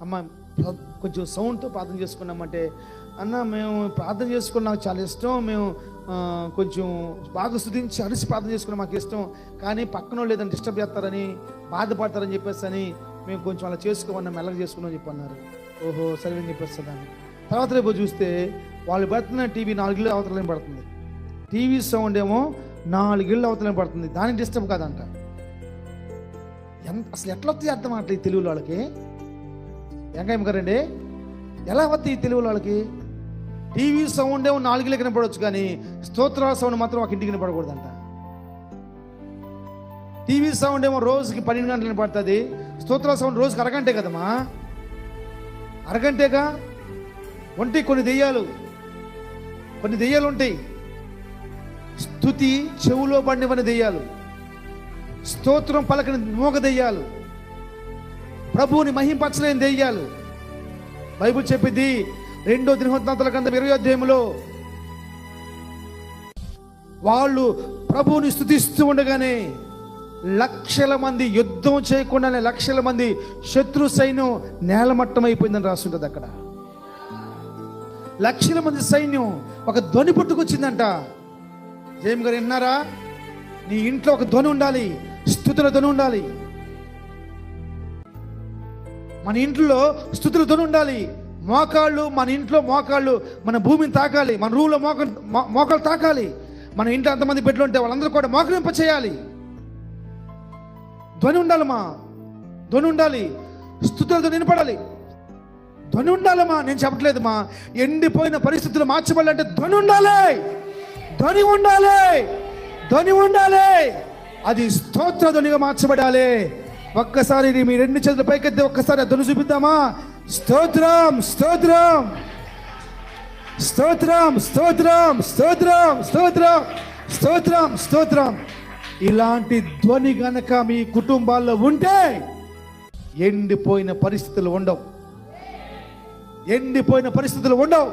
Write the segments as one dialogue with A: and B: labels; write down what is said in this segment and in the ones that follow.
A: అమ్మ కొంచెం సౌండ్తో ప్రార్థన చేసుకున్నామంటే అన్న మేము ప్రార్థన చేసుకున్న నాకు చాలా ఇష్టం మేము కొంచెం బాగా స్థుతించి అరిసి ప్రార్థన చేసుకున్న మాకు ఇష్టం కానీ పక్కన వాళ్ళు ఏదైనా డిస్టర్బ్ చేస్తారని బాధపడతారని చెప్పేసి అని మేము కొంచెం అలా చేసుకోమన్నా మెల్లగా చేసుకున్నాం చెప్పి అన్నారు ఓహో సరే అని చెప్పేసి దాన్ని. తర్వాత రేపు చూస్తే వాళ్ళు పెడుతున్న టీవీ నాలుగేళ్ళు అవతలనే పడుతుంది? టీవీ సౌండ్ ఏమో నాలుగేళ్ళు అవతలని పడుతుంది? దానికి డిస్టర్బ్ కాదంట. ఎంత అసలు ఎట్లా వస్తుంది అర్థం అట్లా ఈ తెలుగు వాళ్ళకి? ఎంకాయం గారండి ఎలా వస్తాయి ఈ తెలుగు వాళ్ళకి? టీవీ సౌండ్ ఏమో నాలుగు పడవచ్చు కానీ స్తోత్రాల సౌండ్ మాత్రం ఒక ఇంటికి పడకూడదంట టీవీ సౌండ్ ఏమో రోజుకి పన్నెండు గంటలు పడుతుంది స్తోత్రాల సౌండ్ రోజుకి అరగంటే కదమ్మా? అరగంటేగా? ఉంటాయి కొన్ని దెయ్యాలు. కొన్ని దెయ్యాలు ఉంటాయి. స్థుతి చెవులో పడినవన్నీ దెయ్యాలు. స్తోత్రం పలకని మూగ దెయ్యాలు. ప్రభువుని మహింపరచలేని దెయ్యాలు. బైబుల్ చెప్పింది రెండో దినవృత్తాంతాల గ్రంథం ఇరవై అధ్యాయంలో వాళ్ళు ప్రభువుని స్థుతిస్తూ ఉండగానే లక్షల మంది యుద్ధం చేయకుండానే లక్షల మంది శత్రు సైన్యం నేలమట్టం అయిపోయిందని రాస్తుంటది అక్కడ. లక్షల మంది సైన్యం ఒక ధ్వని పుట్టుకొచ్చిందంట. జయం గారు విన్నారా? నీ ఇంట్లో ఒక ధ్వని ఉండాలి స్థుతుల ధ్వని ఉండాలి. మన ఇంట్లో స్థుతుల ధ్వని ఉండాలి మోకాళ్ళు మన ఇంట్లో మోకాళ్ళు మన భూమిని తాకాలి. మన రూలో మోక మోకాళ్ళు తాకాలి. మన ఇంట్లో అంతమంది బిడ్డలు ఉంటే వాళ్ళందరూ కూడా మోకరింప చేయాలి. ధ్వని ఉండాలమ్మా ధ్వని ఉండాలి స్థుతులతో నిలబడాలి. ధ్వని ఉండాలమ్మా నేను చెప్పట్లేదమ్మా ఎండిపోయిన పరిస్థితులు మార్చబడాలంటే ధ్వని ఉండాలి ధ్వని ఉండాలి. ధ్వని ఉండాలి. అది స్తోత్ర ధ్వనిగా మార్చబడాలి. ఒక్కసారి ఇది మీ రెండు చేతుల పైకెత్తి ఒక్కసారి ఆ ధ్వని చూపిద్దామా? స్తోత్రం స్తోత్రం. స్తోత్రం స్తోత్రం స్తోత్రం స్తోత్రం స్తోత్రం స్తోత్రం. ఇలాంటి ధ్వని గనక మీ కుటుంబాల్లో ఉంటే ఎండిపోయిన పరిస్థితులు ఉండవు. ఎండిపోయిన పరిస్థితులు ఉండవు.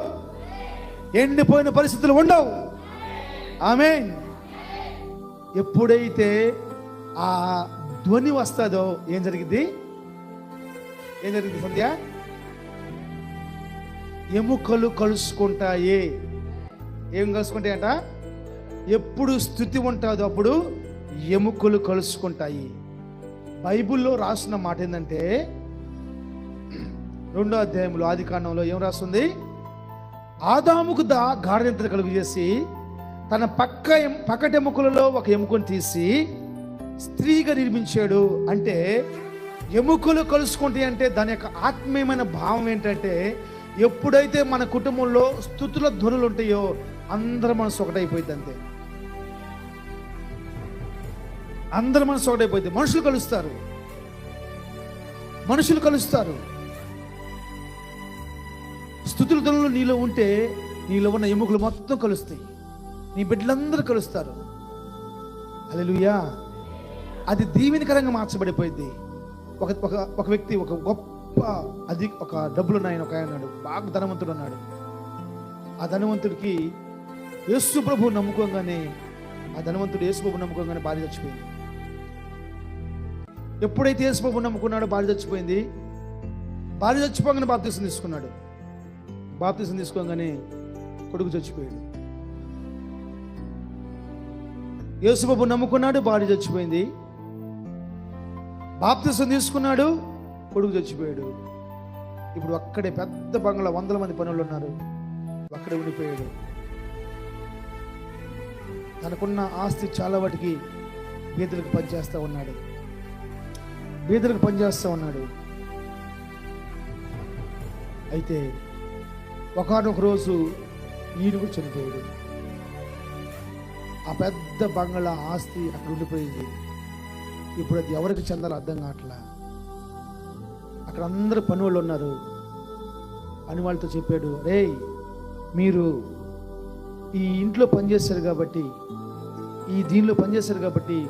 A: ఎండిపోయిన పరిస్థితులు ఉండవు. ఆమె ఎప్పుడైతే ఆ ధ్వని వస్తుందో? ఏం జరిగింది? ఏం జరిగింది సంధ్య? ఎముకలు కలుసుకుంటాయి. ఏం కలుసుకుంటాయంట? ఎప్పుడు స్థుతి ఉంటుందో అప్పుడు ఎముకలు కలుసుకుంటాయి. బైబిల్లో రాసిన మాట ఏంటంటే రెండో అధ్యాయంలో ఆది కాండంలో ఏం రాస్తుంది? ఆదాముకు దా గాఢనిద్ర కలుగు చేసి తన పక్క పక్కటెముకలలో ఒక ఎముకను తీసి స్త్రీగా నిర్మించాడు అంటే ఎముకలు కలుసుకుంటాయి అంటే దాని యొక్క ఆత్మీయమైన భావం ఏంటంటే ఎప్పుడైతే మన కుటుంబంలో స్థుతుల ధ్వనులు ఉంటాయో అందరి మనసు ఒకటైపోయింది అంతే. అందరి మనసు ఒకటైపోయింది. మనుషులు కలుస్తారు. మనుషులు కలుస్తారు. స్థుతుల ధ్వనులు నీలో ఉంటే నీలో ఉన్న ఎముకలు మొత్తం కలుస్తాయి. నీ బిడ్డలందరూ కలుస్తారు. అలెలుయా అది దీవెనికరంగా మార్చబడిపోయింది. ఒక ఒక ఒక వ్యక్తి ఒక గొప్ప అది ఒక డబ్బులు ఉన్నాయని ఒక ఆయన ఉన్నాడు బాగా ధనవంతుడు ఉన్నాడు ఆ ధనవంతుడికి యేసు ప్రభు నమ్ముకోగానే ఆ ధనవంతుడు యేసు ప్రభు నమ్ముకోగానే భార్య చచ్చిపోయింది. ఎప్పుడైతే యేసు ప్రభు నమ్ముకున్నాడో భార్య చచ్చిపోయింది. భార్య చచ్చిపోగానే బాప్తీసం తీసుకున్నాడు. బాప్తీసం తీసుకోగానే కొడుకు చచ్చిపోయాడు. యేసుబాబు నమ్ముకున్నాడు భార్య చచ్చిపోయింది. బాప్తిసం తీసుకున్నాడు కొడుకు చచ్చిపోయాడు. ఇప్పుడు అక్కడే పెద్ద బంగ్లా వందల మంది పనులు ఉన్నారు. అక్కడే ఉండిపోయాడు. తనకున్న ఆస్తి చాలా వాటికి బీదలకు పనిచేస్తూ ఉన్నాడు. బీదలకు పనిచేస్తూ ఉన్నాడు. అయితే ఒకనొక రోజు ఈయనకు చనిపోయాడు. ఆ పెద్ద బంగ్లా ఆస్తి అక్కడ ఉండిపోయింది. ఇప్పుడు అది ఎవరికి చెందాలో అర్థం కావట్లా? అక్కడ అందరు పని వాళ్ళు ఉన్నారు. అని వాళ్ళతో చెప్పాడు రే మీరు ఈ ఇంట్లో పనిచేస్తారు కాబట్టి ఈ దీనిలో పనిచేస్తారు కాబట్టి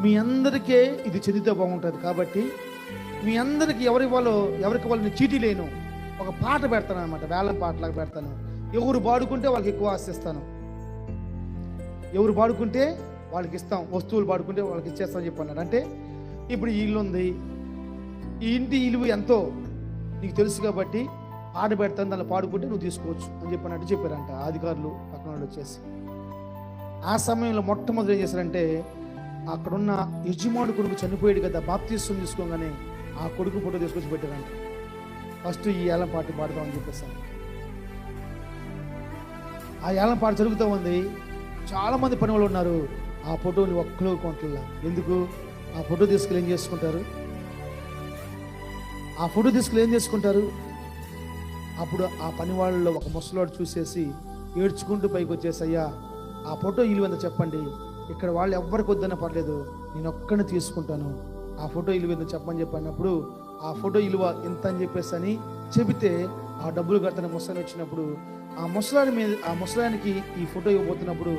A: మీ అందరికీ ఇది చెందితే బాగుంటుంది. కాబట్టి మీ అందరికి ఎవరి వాళ్ళు ఎవరికి వాళ్ళని చీటీ లేను. ఒక పాట పెడతాను అనమాట వేలం పాటలాగా పెడతాను. ఎవరు పాడుకుంటే వాళ్ళకి ఎక్కువ ఆశిస్తాను ఎవరు పాడుకుంటే వాళ్ళకి ఇస్తాం వస్తువులు పాడుకుంటే వాళ్ళకి ఇచ్చేస్తాం చెప్పన్నారు అంటే ఇప్పుడు ఈ ఇల్లు ఉంది. ఈ ఇంటి ఇలువ ఎంతో నీకు తెలుసు కాబట్టి పాట పెడతాను దాన్ని పాడుకుంటే నువ్వు తీసుకోవచ్చు అని చెప్పినట్టు చెప్పారంట అధికారులు పక్కన వాళ్ళు వచ్చేసి. ఆ సమయంలో మొట్టమొదటి ఏం చేశారంటే అక్కడున్న యజమాని కొడుకు చనిపోయాడు కదా బాప్తీసం తీసుకోగానే ఆ కొడుకు ఫోటో తీసుకొచ్చి పెట్టారంట. ఫస్ట్ ఈ ఏలం పాట పాడదామని చెప్పేసాను ఆ ఏలం పాట జరుగుతూ ఉంది. చాలామంది పని వాళ్ళు ఉన్నారు. ఆ ఫోటోని ఒక్కలో కొంటలా ఎందుకు? ఆ ఫోటో తీసుకెళ్ళి ఏం చేసుకుంటారు? ఆ ఫోటో తీసుకెళ్ళి ఏం చేసుకుంటారు? అప్పుడు ఆ పని వాళ్ళలో ఒక ముసలాడు చూసేసి ఏడ్చుకుంటూ పైకి వచ్చేసయ్యా ఆ ఫోటో ఇలువ ఎంత చెప్పండి. ఇక్కడ వాళ్ళు ఎవ్వరికి వద్దన్న పర్లేదు. నేను ఒక్కడిని తీసుకుంటాను. ఆ ఫోటో ఇలువ చెప్పమని చెప్పని. చెప్పన్నప్పుడు ఆ ఫోటో విలువ ఎంత అని చెప్పేసి అని చెబితే ఆ డబ్బులు కడతాను ముసలి వచ్చినప్పుడు ఆ ముసలాని మీద ఆ ముసలానికి ఈ ఫోటో ఇవ్వబోతున్నప్పుడు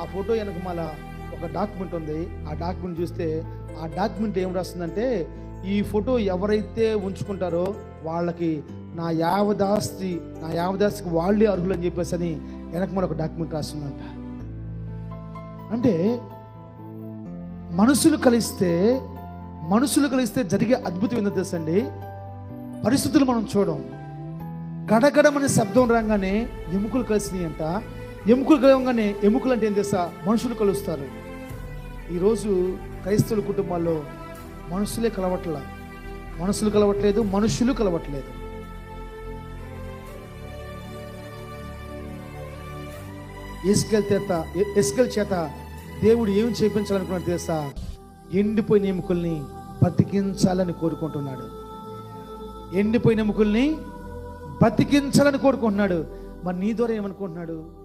A: ఆ ఫోటో వెనక మళ్ళా ఒక డాక్యుమెంట్ ఉంది. ఆ డాక్యుమెంట్ చూస్తే ఆ డాక్యుమెంట్ ఏం రాస్తుందంటే ఈ ఫోటో ఎవరైతే ఉంచుకుంటారో వాళ్ళకి నా యావదాస్తి నా యావదాస్తికి వాళ్ళే అర్హులు అని చెప్పేసి అని వెనక మన ఒక డాక్యుమెంట్ రాస్తుందంట. అంటే మనుషులు కలిస్తే మనుషులు కలిస్తే జరిగే అద్భుతం ఏంటో తెలుసండి పరిస్థితులు మనం చూడం. గడగడమనే శబ్దం రాగానే ఎముకలు కలిసినాయి అంట ఎముకలు కలవగానే ఎముకలు అంటే ఏం తెలుసా? మనుషులు కలుస్తారు. ఈరోజు క్రైస్తవుల కుటుంబాల్లో మనుషులే కలవట్ల. మనుషులు కలవట్లేదు మనుషులు కలవట్లేదు. ఎస్కెల్ చేత ఎస్కెల్ చేత దేవుడు ఏమి చేయించాలనుకున్నాడు తెలుసా? ఎండిపోయిన ఎముకల్ని బతికించాలని కోరుకుంటున్నాడు. ఎండిపోయిన ఎముకల్ని బతికించాలని కోరుకుంటున్నాడు. మరి నీ ద్వారా ఏమనుకుంటున్నాడు?